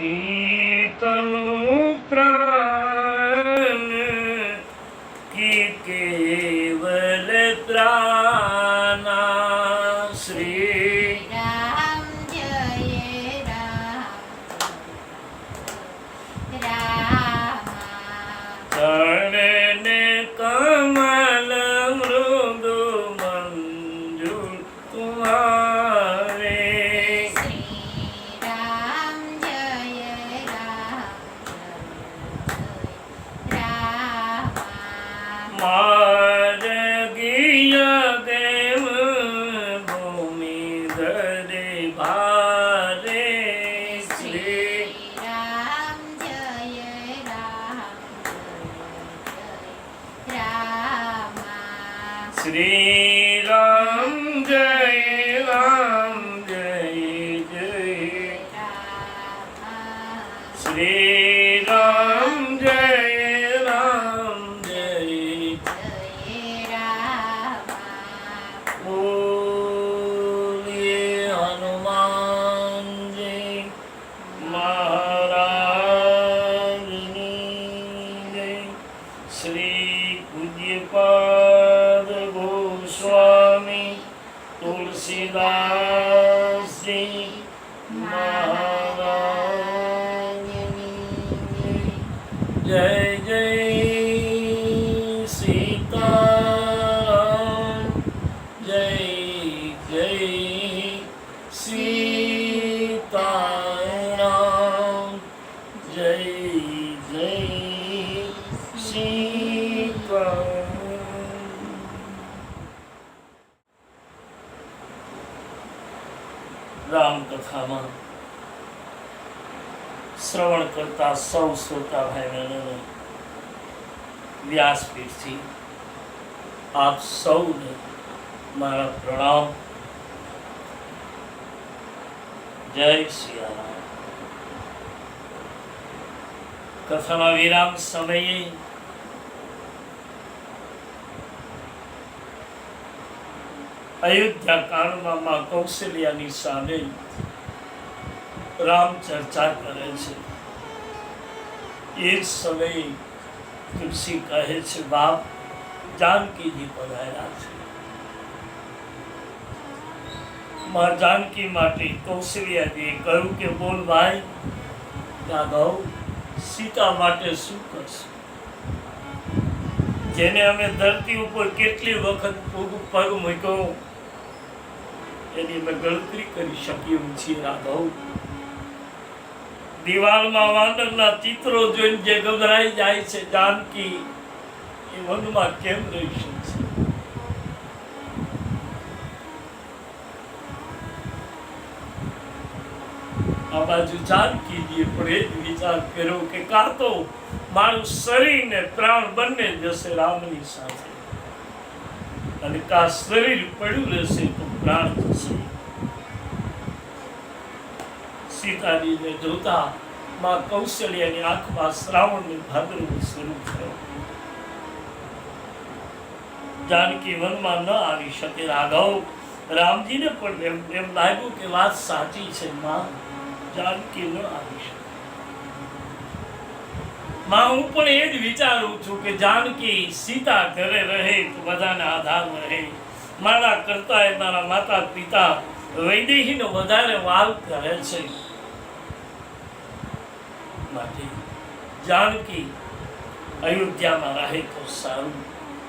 Ethan Rama જય જય સીતારામ રામકથામાં શ્રવણ કરતા સૌ શ્રોતા ભાઈ બહેનોને વ્યાસપીઠથી આપ સૌને મારા પ્રણામ જય સિયારામ કથાના વિરામ સમયે અયોધ્યા કાળમાં માં કૌશલ્યાની સામે રામ ચર્ચા કરે છે. એ જ સમયે તુલસી કહે છે, બાપ, જાનકીજી પધાર્યા છે. માં જાનકી માટે કૌશલ્યાજીએ કહ્યું કે, બોલ ભાઈ રાઘવ સીતા માટે શું કરશું? જેને અમે ધરતી ઉપર કેટલી વખત પગ મૂક્યો, એની અમે ગણતરી કરી શકીએ છીએ રાઘવ. દિવાલમાં વાંદરના ચિત્રો જોઈને જે ગભરાઈ જાય છે, જાનકી એ વનમાં કેમ રહી શકશે બાજુ જાનકીજીએ પણ એ જ વિચાર કર્યો કે કાં તો મારું શરીર ને પ્રાણ બંને જશે રામની સાથે. અને કા શરીર પડ્યું રહેશે તો પ્રાણ જશે સીતાજીને જોતા માં કૌશલ્યની આંખમાં શ્રાવણની ભાદરવું શરૂ થયો. જાનકી વનમાં ન આવી શકે રાઘવ. રામજીને પણ એમ એમ લાગ્યું કે વાત સાચી છે, માં. જાનકી ન આવી શકે. માં, હું પણ એ જ વિચારું છું કે જાનકી સીતા ઘરે રહે તો બધાને આધાર રહે. મારા કરતા એ મારા માતા પિતા વૈદેહીનો વધારે વાલ કરે છે. માટે જાનકી અયોધ્યામાં રહે તો સારું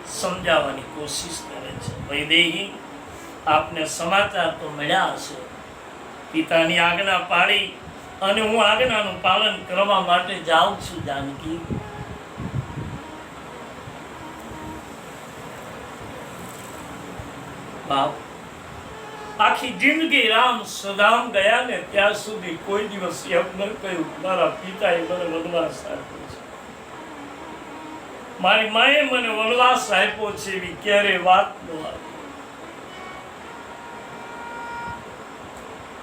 સમજાવવાની કોશિશ કરે છે. વૈદેહી આપને સમાચાર તો મળ્યા હશે. પિતાની આજ્ઞા પાડી અને હું આજ્ઞાનું પાલન કરવા માટે જાઉં છું, જાનકી. આખી જિંદગી રામ સદામ ગયા ને ત્યાં સુધી કોઈ દિવસ એમ ન કહ્યું મારા પિતાએ મને વનવાસ આપ્યો છે. મારી માએ મને વનવાસ આપ્યો છે એવી ક્યારે વાત ન આવી.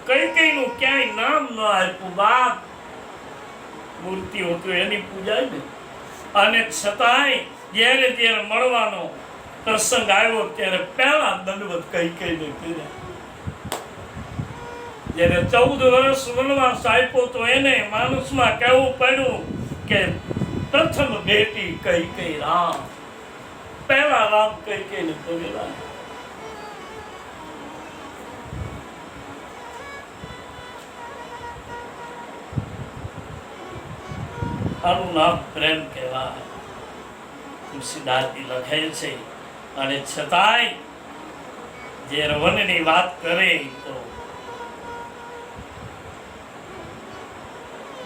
કઈ કઈ નું ક્યાંય નામ ન આપ્યું. બાપ મૂર્તિ હતું એની પૂજા ને. અને છતાંય જ્યારે ત્યારે મળવાનો પ્રસંગ આવ્યો ત્યારે પહેલા દંડવત કઈ કઈને કર્યા. જેને ચૌદ વર્ષ વનવાસ આપ્યો તો એને માણસમાં કહેવું પડ્યું કે પ્રથમ બેટી કઈ કઈ રામ. પહેલા રામ કઈ કઈ ને પરિવાર આનું નામ પ્રેમ કહેવાય. તુલસીદાસજી લખે છે. અને છતાંય જે રવનની વાત કરે તો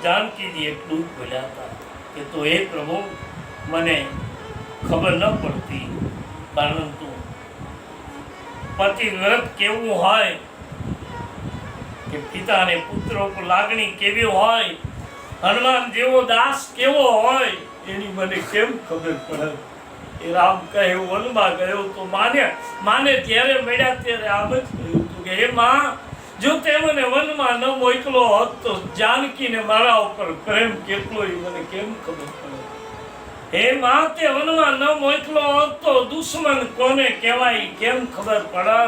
જાનકીજી એટલું જ બોલ્યા હતા કે, તો એ પ્રભુ, મને ખબર ન પડતી પરંતુ પતિવ્રત કેવું હોય કે પિતાને પુત્રો લાગણી કેવી હોય હનુમાન જેવો દાસ કેવો હોય એની મને કેમ ખબર પડે? એ રામ કહે વનમાં ગયો તો માને માને ત્યારે મળ્યા ત્યારે આમ જ કહ્યું હતું કે, હે માં, જો તે મને વનમાં ન મોકલો હોત તો જાનકીને મારા ઉપર પ્રેમ કેટલો એ મને કેમ ખબર પડે? હે માં, તે વનમાં ન મોકલો હોત તો દુશ્મન કોને કહેવાય, કેમ ખબર પડે?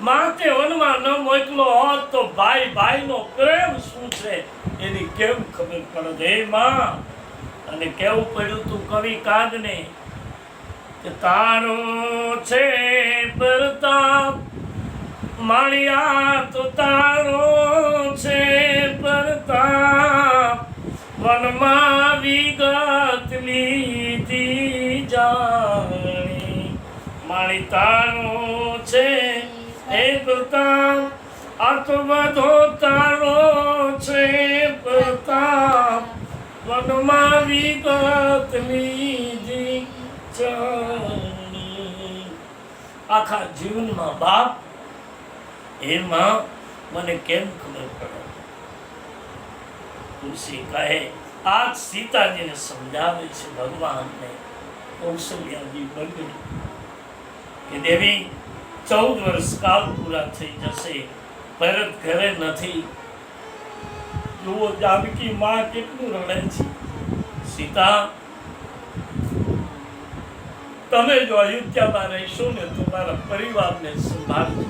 માં વનમાં ન મોકલો હોત તો ભાઈ ભાઈનો પ્રેમ શું છે? એની કેમ ખબર પડે હે માં, અને કેવું પડ્યું તું કવિ કાગને? કે તારો છે પ્રતાપ માળિયા તો તારો છે પ્રતાપ વનમાં વિગત લીધી જાણી. માળી તારો છે એ અર્થ બધો તારો છે પ્રતાપ વનમાં વિગત લીધી આખા જીવનમાં બાપ એમાં મને કેમ ખબર પડે? તુલસી કહે આ સીતાજીને સમજાવે છે ભગવાનને કૌશલ્યાજી બગડી કે દેવી ચૌદ વર્ષ કાલ પૂરા થઈ જશે. પરત ઘરે નથી. જુઓ જાનકી માં કેટલું રડે છે. સીતા, તમે જો અયોધ્યામાં રહેશો ને તો મારા પરિવારને સંભાળજો.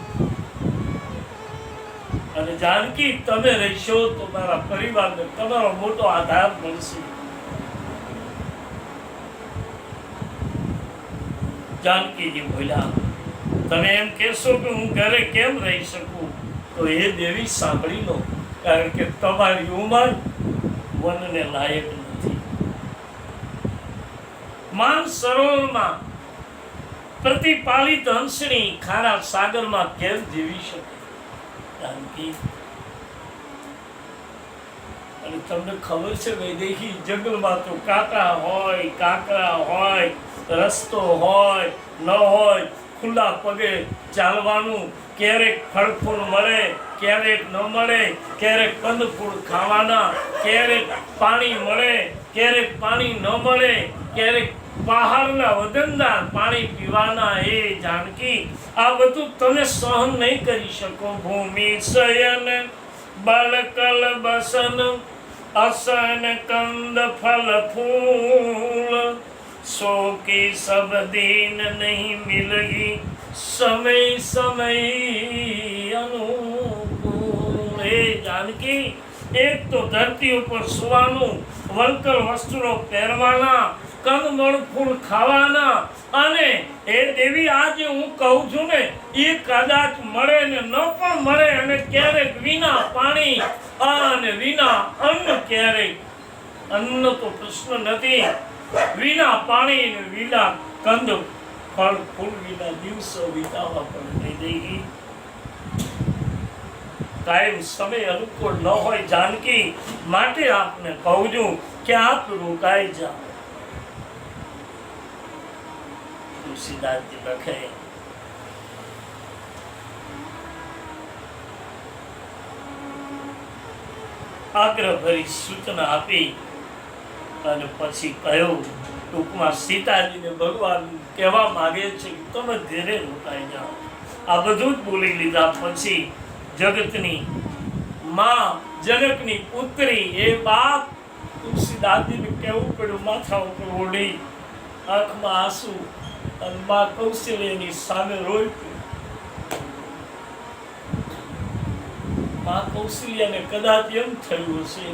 અને જાનકી, તમે રહેશો તો મારા પરિવારને તમારો મોટો આધાર મળશે જાનકીજી બોલ્યા તમે એમ કહેશો કે હું ઘરે કેમ રહી શકું? તો એ દેવી સાંભળી લો, કારણ કે તમારી ઉંમર વનને લાયક નથી. માન સરોવરમાં પ્રતિપાલિત હંસણી ખારા સાગરમાં કેમ જીવી શકે? જાનકી અને તમને ખબર છે, વૈદેહી જંગલમાં તો કાંટા હોય, કાંકરા હોય, રસ્તો હોય, ન હોય ખુલ્લા પગે ચાલવાનું. ક્યારેક ફળફૂલ મળે, ક્યારેક ન મળે, ક્યારેક કંદફૂલ ખાવાના, ક્યારેક પાણી મળે, ક્યારેક પાણી ન મળે, ક્યારેક પહાડના વજનદાર પાણી પીવાના એ જાનકી. આ બધું તમે સહન નહીં કરી શકો. ભૂમિ શયન, બલકલ બસન, અસન, કંદ, ફલ, ફૂલ. सो की सब दिन नहीं मिलगी समय समय अनुकूल हे जानकी એક તો ધરતી ઉપર સુવાનું વલકલ વસ્ત્રો પહેરવાના કંદમળ ફૂલ ખાવાના અને એ દેવી આજે હું કહું છું ને એ કદાચ મળે ને ન પણ મળે અને ક્યારેક વિના પાણી અને વિના અન્ન ક્યારેક અન્ન તો પ્રશ્ન નથી વિના પાણી વિના કંદ ફળ, ફૂલ વિના દિવસો વિતાવવા પણ નહીં કાયમ સમય અનુકૂળ ન હોય જાનકી, માટે આપને કહું છું કે આપ રોકાઈ જાઓ. તુલસીદાસજી લખે આગ્રહભરી સૂચના આપી અને પછી કહ્યું, ટૂંકમાં સીતાજીને ભગવાન કહેવા માગે છે કે તમે ધીરે રોકાઈ જાઓ. આ બધું જ બોલી લીધા પછી જગતની માં જનકની પુત્રી એ બાપ તુલસીદાસજીને કહેવું પડ્યું, માથા ઉપર ઓઢી, આંખમાં આંસુ અને મા કૌશલ્યની સામે રોઈ મા કૌશલ્યને કદાચ એમ થયું હશે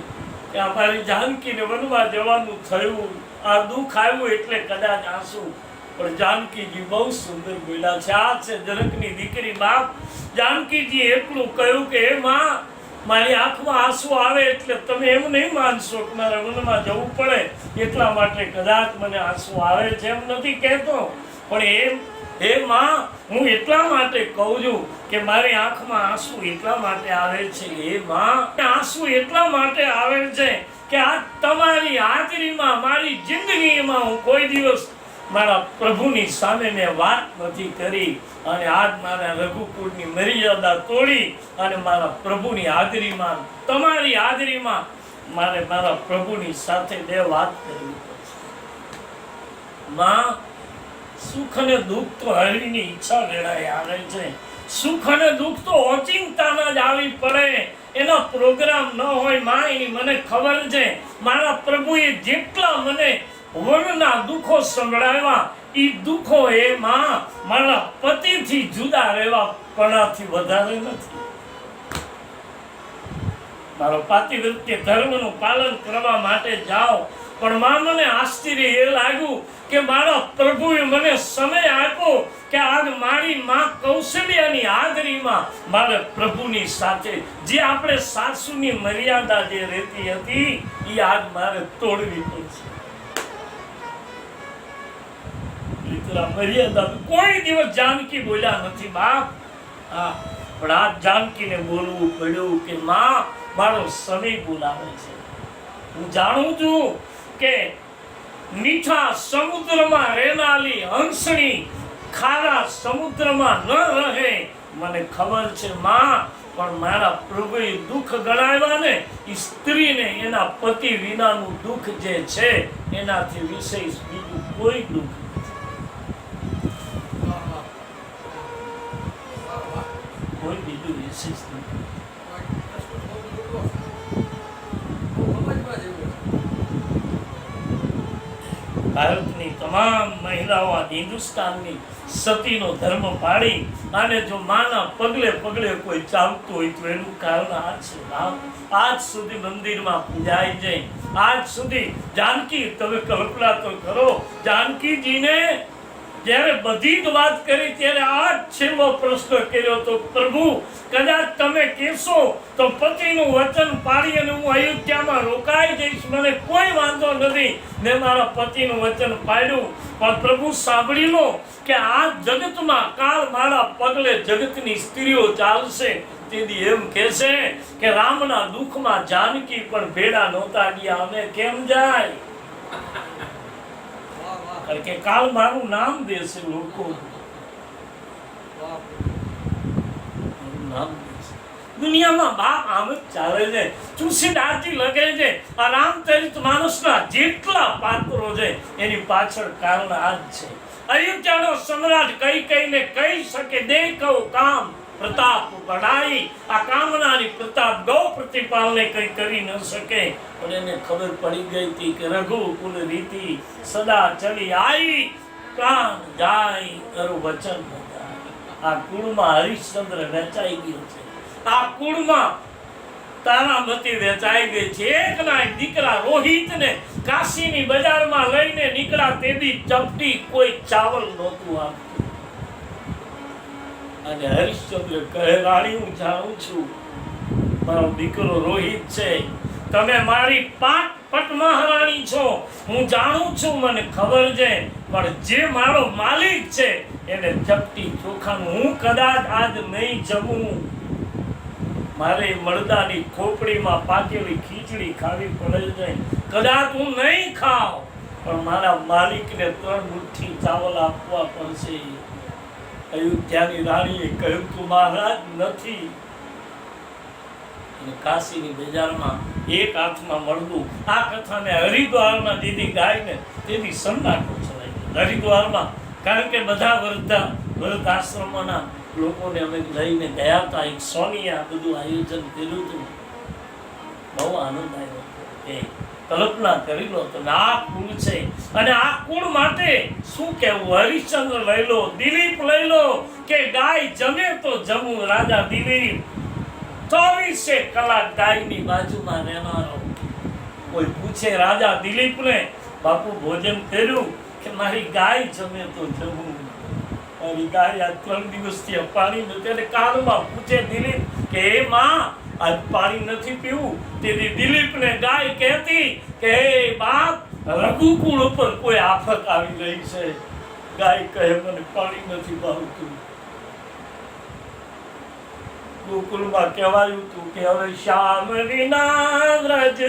કે અમારી જાનકીને વનવા જવાનું થયું. આ દુઃખ આવ્યું એટલે કદાચ આંસુ. પણ જાનકીજી બહુ સુંદર બોલ્યા છે. આ છે જનકની દીકરી બાપ. જાનકીજી એટલું કહ્યું કે, હે માં, મારી આંખમાં આંસુ આવે એટલે તમે એમ નહીં માનશો કે મારે વનમાં જવું પડે. એટલા માટે કદાચ મને આંસુ આવે છે. એમ નથી કહેતો. પણ એમ હે માં હું એટલા માટે કહું છું કે મારી આંખમાં આંસુ એટલા માટે આવે છે હે માં આંસુ એટલા માટે આવે છે કે આ તમારી હાજરીમાં, મારી જિંદગીમાં હું કોઈ દિવસ મારા પ્રભુની સામે મેં વાત નથી કરી અને આજ મારા રઘુકુળની મર્યાદા તોડી અને મારા પ્રભુની હાજરીમાં, તમારી હાજરીમાં મારે મારા પ્રભુની સાથે બે વાત કરવી પડશે. માં સુખ અને દુઃખ તો હરિની ઈચ્છા વેળાએ આવે છે. સુખ અને દુઃખ તો ઓચિંતાના જ આવી પડે. એનો પ્રોગ્રામ ન હોયમાં મને ખબર છે. મારા પ્રભુએ જેટલા મને વનના દુઃખો સંભળાવ્યા એ દુઃખો એ માં મારા પતિથી જુદા રહેવા પણાથી વધારે નથી. મારો પાતિવૃત્ય ધર્મનું પાલન કરવા માટે જાઓ. પણ માં મને આશ્ચર્ય એ લાગ્યું કે મારા પ્રભુએ મને સમય આપ્યો કે આજ મારી માં કૌશલ્યાની હાજરીમાં મારે પ્રભુની સાથે, જે આપણે સાસુની મર્યાદા જે રહેતી હતી એ આજ મારે તોડવી પડશે. મર્યાદા, કોઈ દિવસ જાનકી બોલ્યા નથી બાપ. હા, પણ આ જાનકીને બોલવું પડ્યું કે માં, મારો સમય બોલાવે છે. હું જાણું છું કે મીઠા સમુદ્રમાં રહેનારી હંસણી ખારા સમુદ્રમાં ન રહે. મને ખબર છે, માં, પણ મારા પ્રભુએ દુઃખ ગણાવ્યા ને એ સ્ત્રીને એના પતિ વિનાનું દુઃખ જે છે, એનાથી વિશેષ બીજું કોઈ દુઃખ કોઈ બીજું વિશેષ નથી. ભારતની તમામ મહિલાઓ હિન્દુસ્તાનની સતીનો ધર્મ પાડી અને જો માના પગલે પગલે કોઈ ચાલતું હોય તો એનું કારણ આ છે. આજ સુધી મંદિરમાં પૂજાય છે આજ સુધી જાનકી તમે કલ્પના તો કરો, જાનકીજીને જ્યારે બધી જ વાત કરી, ત્યારે આ છેલ્લો પ્રશ્ન કર્યો તો પ્રભુ, કદાચ તમે કહેશો તો પતિનું વચન પાડી અને હું અયોધ્યામાં રોકાઈ જઈશ. મને કોઈ વાંધો નથી. મેં મારા પતિનું વચન પાડ્યું. પણ પ્રભુ, સાંભળી લો કે આ જગતમાં કાલ મારા પગલે જગતની સ્ત્રીઓ ચાલશે. તેથી એમ કહેશે કે રામના દુઃખમાં જાનકી પણ ભેડા નહોતા ગયા. અમે કેમ જાય? કે કાલ મારું નામ દેશે લોકો દુનિયામાં બાપ આમ જ ચાલે છે. તુલસીદાસજી લગે છે. આ રામચરિત માણસના જેટલા પાત્રો છે, એની પાછળ કારણ આ જ છે. અયોધ્યાનો સમ્રાટ કઈ કઈને કહી શકે દેખો કામ. પ્રતાપ બઢાઈ આ કામનાની પ્રતાપ ગૌ પ્રતિપાલને કઈ કરી ન શકે. પણ એને ખબર પડી ગઈ હતી કે રઘુકુલ રીતિ સદા ચલી આઈ કામ જાય કરું વચન આ કુળમાં હરિશ્ચંદ્ર વેચાઈ ગયો છે. આ કુળમાં તારામતી વેચાઈ ગઈ છે. એક ના એક દીકરા રોહિતને કાશીની બજારમાં લઈને નીકળ્યા તેદી ચપટી કોઈ ચાવલ નહોતું આપતું. અને હરિશ્ચંદ્ર કહે, રાણી, હું જાણું છું, મારો દીકરો રોહિત છે. તમે મારી પાટ પટ મહારાણી છો. હું જાણું છું, મને ખબર છે, પણ જે મારો માલિક છે, એને ચપટી ચોખાનું હું કદાચ આજ નહીં જમું. મારે મળદાની ખોપડીમાં પાકેલી ખીચડી ખાવી પડે છે. કદાચ હું નહીં ખાઉં, પણ મારા માલિકને ત્રણ મુઠ્ઠી ચાવલ આપવા પડશે. અયોધ્યાની રાણીએ કહ્યું, તું મહારાજ નથી. અને કાશીની બજારમાં એક હાથમાં મળવું આ કથાને હરિદ્વારમાં દીદી ગાયને તેથી સન્નાટો ચલાવી ગયો હરિદ્વારમાં કારણ કે બધા વૃદ્ધા વૃદ્ધ આશ્રમોના લોકોને અમે લઈને ગયા હતા, એક સોનીએ આ બધું આયોજન કર્યું હતું બહુ આનંદ આવ્યો એ કલ્પના કરી લો તમે આ કુળ છે. અને આ કુળ માટે શું કહેવું? હરિશ્ચંદ્ર લઈ લો, દિલીપ લઈ લો, કે ગાય જમે તો જમું, રાજા દિલીપ. ચોવીસે કલાક ગાયની બાજુમાં રહેનારો. કોઈ પૂછે રાજા દિલીપને, બાપુ, ભોજન કર્યું? કે મારી ગાય જમે તો જમું? મારી ગાય આ ત્રણ દિવસથી આ પાણી નથી. અને કાનમાં પૂછે દિલીપ કે, એ માં આજ પાણી નથી પીવું. તેથી દિલીપને ગાય કહેતી કે, હે બાપ, રઘુકુળ ઉપર કોઈ આફત આવી રહી છે. ગાય કહે, મને પાણી નથી ભાવતું. ગોકુલમાં કહેવાયું તું કે, હવે શ્યામ વિનાજ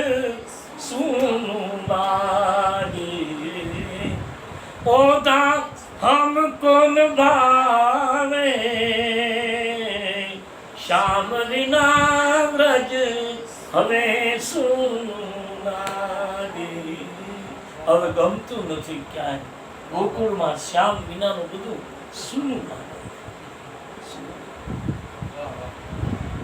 સુનું બારી ઓદા હમ કોન ભાવે શ્યામ વિના વ્રજ હવે હવે ગમતું નથી ક્યાંય. ગોકુળમાં શ્યામ વિનાનું બધું શું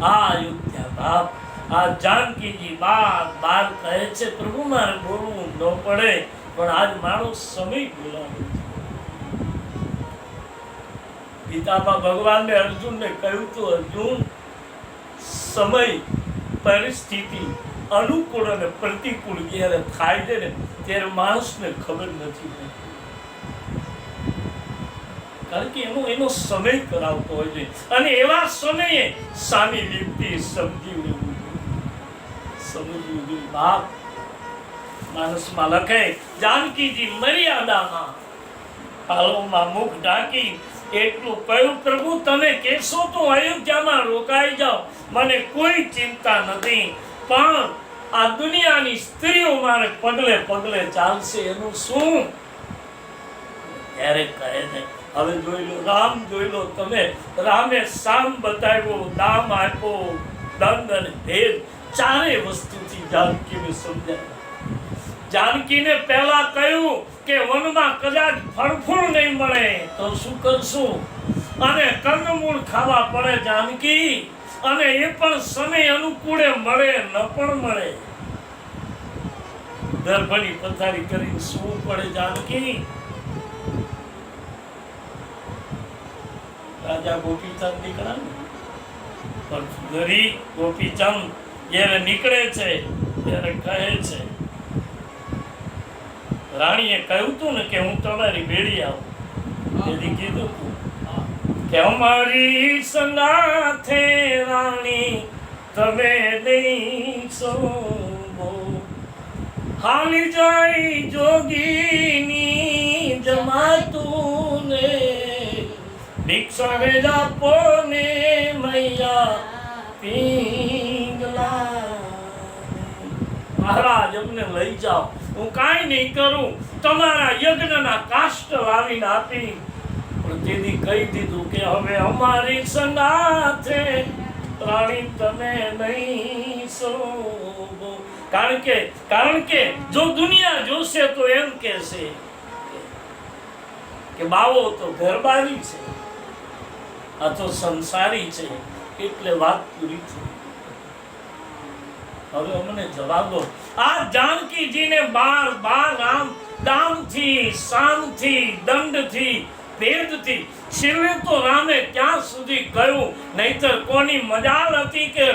આ અયોધ્યા બાપ, આ જાનકીજી બાપ, બાર કહે છે, પ્રભુ, મારે બોલવું ન પડે, પણ આજ મારો સમય બોલાવ્યો ગીતામાં ભગવાનને અર્જુનને કહ્યું તો અર્જુન, સમય, પરિસ્થિતિ અનુકૂળ અને પ્રતિકૂળ જ્યારે થાય છે ને, ત્યારે માણસને ખબર નથી. કારણ કે એનો એનો સમય કરાવતો હોય છે. અને એવા સમયે સામી વ્યક્તિ સમજી લેવું બાપ, માણસમાં લખે જાનકીજી મર્યાદામાં પાલોમાં મુખ ઢાંકી એટલું કહ્યું, પ્રભુ, તમે કહેશો તો અયોધ્યામાં રોકાઈ જાઓ. મને કોઈ ચિંતા નથી, પણ આ દુનિયાની સ્ત્રીઓ મારે પગલે પગલે ચાલશે એનું શું? ત્યારે કહે છે, હવે જોઈ લો, રામ જોઈ લો તમે, રામે સામ બતાવ્યો, દામ આપ્યો, દંડ અને ભેદ ચારે વસ્તુથી જાનકીને સમજાવ્યા જાનકીને પહેલા કહ્યું કે વનમાં કદાચ ફળફૂળ નહીં મળે, તો શું કરશું? અને કંદમૂળ ખાવા પડે જાનકી, અને એ પણ સમય અનુકૂળે મળે, ન પણ મળે. ગર્ભની પથારી કરીને સૂવું પડે જાનકી. રાજા ગોપીચંદ નીકળ્યા ને? પણ ગરી ગોપીચંદ જ્યારે નીકળે છે, ત્યારે કહે છે રાણીએ કહ્યું તું ને કે હું તમારી ભેળી આવું. તેથી કીધું તું, કે અમારી સનાથે રાણી તમે નહીં સોબો હાલી જાય જોગીની જમાતું ને ભિક્ષા રે જાપો ને મૈયા પિંગલા. મહારાજ અમને લઈ જાઓ. હું કાંઈ નહીં કરું. તમારા યજ્ઞના કાષ્ટ લાવીને આપી પણ કહી દીધું કે હવે અમારી સંગાથે રાણી તમે નહીં શોભો. કારણ કે કારણ કે જો દુનિયા જોશે તો એમ કહેશે કે બાવો તો ઘરબારી છે, આ તો સંસારી છે, એટલે વાત પૂરી થઈ. હવે અમને જવાબ દો. આ જાનકીજીને બાર બાર રામ દામથી સામથી દંડથી ભેદથી છેલ્લે તો રામે ક્યાં સુધી કહ્યું નહીતર કોની મજાલ હતી કે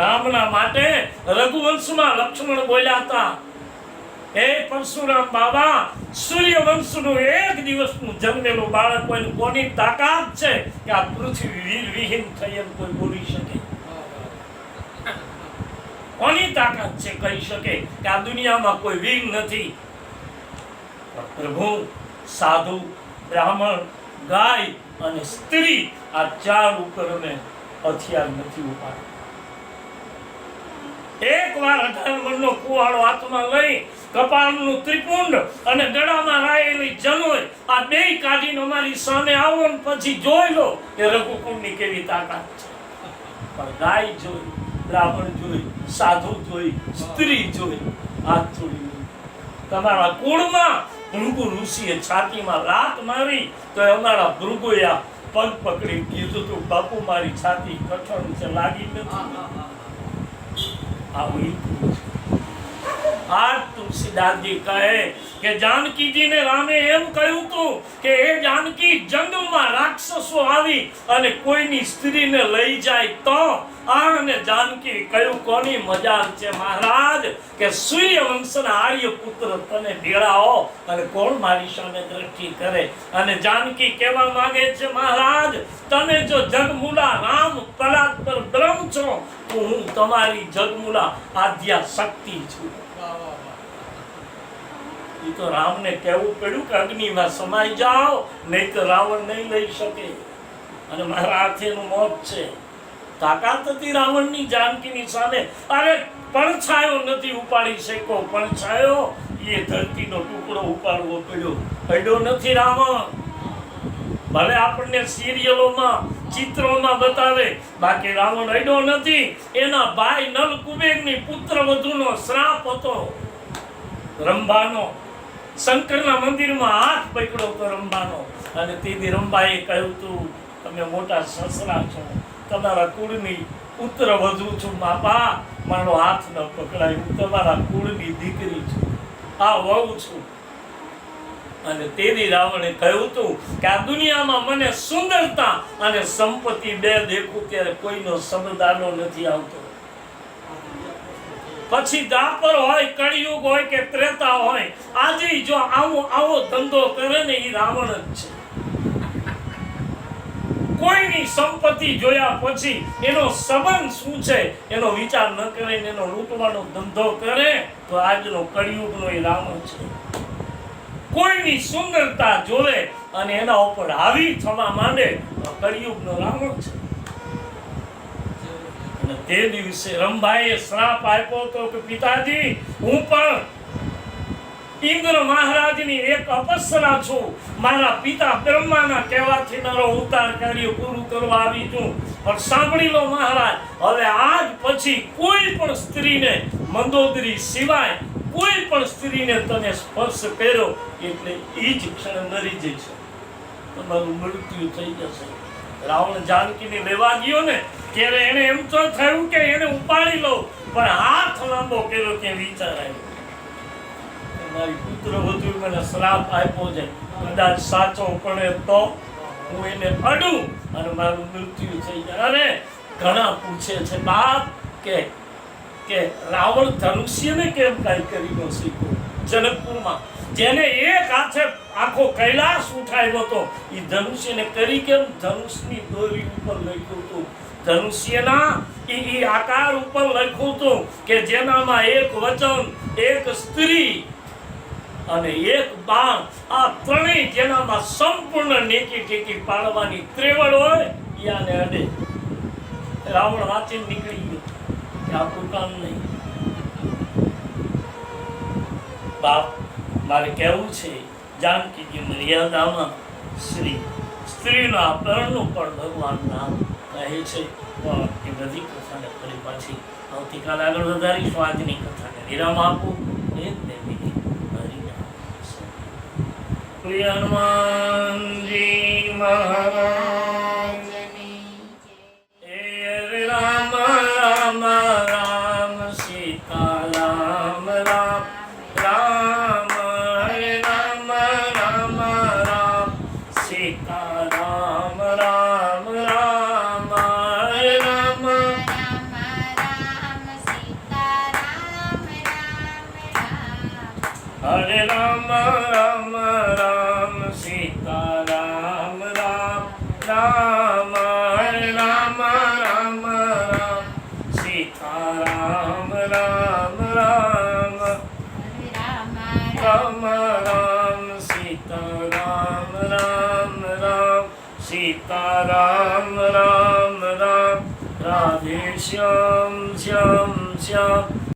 રામના માટે રઘુવંશમાં લક્ષ્મણ બોલ્યા હતા? હે પરશુરામ બાબા, સૂર્યવંશનું એક દિવસનું જન્મેલું બાળક હોય કોની તાકાત છે કે આ પૃથ્વી વીર વિહીન થઈ એમ કોઈ બોલી શકે? કોની તાકાત છે કહી શકે કે આ દુનિયામાં કોઈ વિંગ નથી? પ્રભુ, સાધુ, બ્રાહ્મણ, ગાય અને સ્ત્રી આ ચાર ઉપર હથિયાર નથી ઉપાડ એક વાર અઢાર મણનો કુવાડો હાથમાં લઈ કપાળનું ત્રિપુંડ અને ગળામાં રાયેલી જનોય આ બેય કાઢીને અમારી સામે આવો ને પછી જોઈ લો કે રઘુકુંડની કેવી તાકાત છે. પણ ગાય જોઈ, બ્રાહ્મણ જોઈ સાધુ જોઈ સ્ત્રી જોઈ હાથ જોડી તમારા કુળમાં ભૃગુ ઋષિએ છાતીમાં લાત મારી તો અમારા ભૃગુએ આ પગ પકડી કીધું તું બાપુ મારી છાતી કઠણ છે લાગી નથી. આવું આ તુલસીદાસજી કહે કે જાનકીજીને રામે એમ કહ્યું હતું કે એ જાનકી, જંગલમાં રાક્ષસો આવી અને કોઈની સ્ત્રીને લઈ જાય તો? આ અને જાનકી કહ્યું, કોની મજા છે મહારાજ? કે સૂર્ય વંશના આર્ય પુત્ર તને ભેળાઓ અને કોણ મારી સામે દ્રષ્ટિ કરે? અને જાનકી કહેવા માંગે છે, મહારાજ તમે જો જગમુલા રામ પરાત્પર બ્રહ્મ છો, તો હું તમારી જગમુલા આદ્યા શક્તિ છું. એ તો રામને કહેવું પડ્યું કે અગ્નિમાં સમાઈ જાઓ, નહીં તો રાવણ નહીં લઈ શકે. અને મારા હાથેનું મોત છે. તાકાત હતી રાવણની જાનકીની સામે. અરે પડછાયો નથી ઉપાડી શક્યો પડછાયો એ ધરતીનો ટુકડો ઉપાડવો પડ્યો. પડ્યો નથી રાવણ. ભલે આપણને સિરિયલોમાં, ચિત્રોમાં બતાવે, બાકી રાવણ અડ્યો નથી. એના ભાઈ નલ કુબેરની પુત્ર વધુનો શ્રાપ હતો. રંભાનો શંકરના મંદિરમાં હાથ પકડો તો રંભાનો. અને તેથી રંભાએ કહ્યું, તું, તમે મોટા સસરા છો. તમારા કુળની પુત્ર વધુ છું. બાપા, મારો હાથ ન પકડાય. હું તમારા કુળની દીકરી છું. આ વહુ છું. અને તેથી રાવણે કહ્યું હતું કે આ દુનિયામાં મને સુંદરતા અને સંપત્તિ બે દેખું ત્યારે કોઈનો સમદાનો નથી આવતો. પછી દાપર હોય, કળિયુગ હોય કે ત્રેતા હોય, આજે જો આવો આવો ધંધો કરે ને એ રાવણ જ છે. કોઈની સંપત્તિ જોયા પછી એનો સંબંધ શું છે, એનો વિચાર ન કરે ને એનો લૂંટવાનો ધંધો કરે, તો આજનો કળિયુગનો એ રાવણ છે. કોઈની સુંદરતા જોવે અને એના ઉપર હાવી થવા માંડે કળિયુગનો રાવણ છે. અને તે દિવસે રમભાઈએ શ્રાપ આપ્યો હતો કે પિતાજી, હું પણ ઇન્દ્ર મહારાજની એક અપસરા છું. મારા પિતા બ્રહ્માના કહેવાથી મારો ઉતાર કાર્ય પૂરું કરવા આવી છું. પણ સાંભળી લો મહારાજ, હવે આજ પછી કોઈ પણ સ્ત્રીને મંદોદરી સિવાય કોઈ પણ સ્ત્રીને તમે સ્પર્શ કર્યો એટલે એ જ ક્ષણ મરી જશે તમારું મૃત્યુ થઈ જશે. રાવણ જાનકીને લેવા ગયો ને, ત્યારે એને એમ તો થયું કે એને ઉપાડી લો પણ હાથ લાંબો કર્યો કે વિચાર આવ્યો. મારી પુત્ર વધુ મને શ્રાપ આપ્યો છે. કદાચ સાચો પડે તો હું એને અડું અને મારું મૃત્યુ થઈ જાય. અરે, ઘણા પૂછે છે બાપ કે કે રાવણ ધનુષ્યને કેમ કાંઈ કરી ન શીખ્યો જનકપુરમાં. જેને એક હાથે આખો કૈલાસ ઉઠાવ્યો હતો. એ ધનુષ્યને કરી કેમ ધનુષની દોરી ઉપર લખ્યું હતું? ધનુષ્યના ઈ આકાર ઉપર લખ્યું હતું કે જેનામાં એક વચન, એક સ્ત્રી અને એક બાણ, આ ત્રણેય જેનામાં સંપૂર્ણ નેકી ટેકી પાડવાની ત્રેવડ હોય યાને અડે રાવણ વાંચીને નીકળી ગયો. કે આ કામ નહીં. બાપ મારે કહેવું છે જાનકીની મર્યાદામાં શ્રી સ્ત્રીના અપહરણનું પણ ભગવાન નામ કહે છે. પણ એ બધી કથાને ફરી પાછી આવતીકાલે આગળ વધારીશું. આજની કથાને વિરામ આપું. એ જ દેવી હરિનામ પ્રિય હનુમાનજી મહારાજ રામ રામ. સીતા રામ રામ રામ રાધે શ્યામ શ્યામ શ્યામ